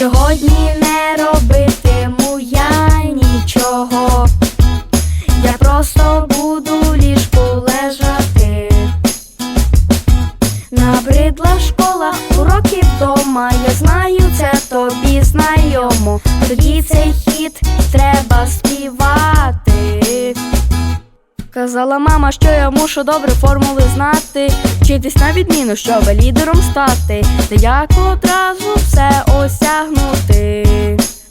Сьогодні не робитиму я нічого. Я просто буду ліжку лежати. Набридла школа, уроки вдома. Я знаю, це тобі знайомо. Тоді цей Казала мама, що я мушу добре формули знати, вчитись на відміну, щоб лідером стати, та як одразу все осягнути.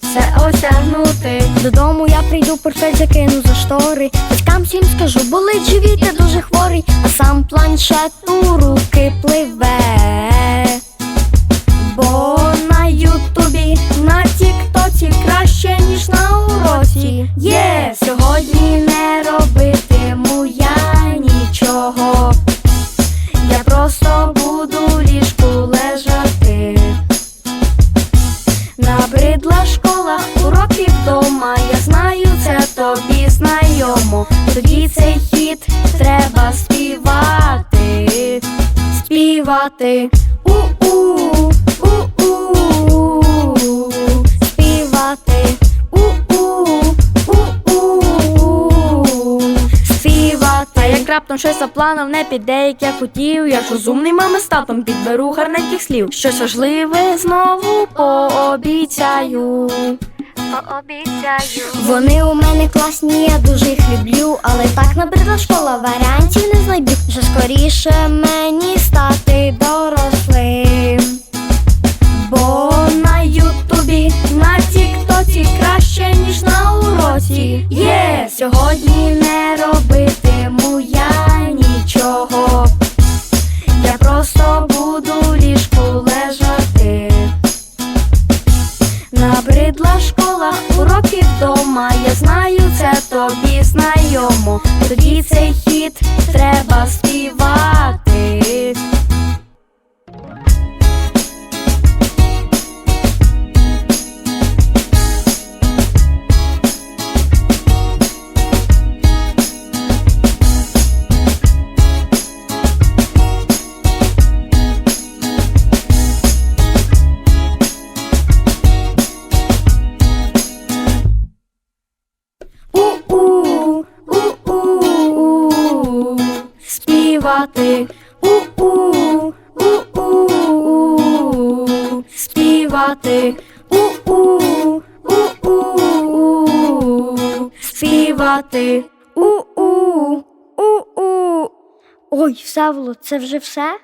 Все осягнути. Додому я прийду, портфель закину за штори. Батькам всім скажу, болить живіт, я дуже хворий, а сам планшет у руки пливе. Бо тобі знайомо. Тоді цей хіт треба співати. Співати. У-у, співати. У-у, співати. Як раптом щось за планом не піде, як я хотів, я ж розумний мами з татом підберу гарненьких слів. Щось важливе знову пообіцяю. Пообіцяю. Вони у мене класні, я дуже їх люблю, але так набридла школа, варіантів не знайду. Вже скоріше мені стати дорослим. Бо на Ютубі, на Тіктоці краще, ніж на уроці. Є сьогодні Набридла школа, уроки вдома. Я знаю, це тобі знайомо. Тоді цей хід треба співати. Співати. У-у, у-у, співати. У-у, у-у, співати. У-у, у-у. Ой, Савло, це вже все?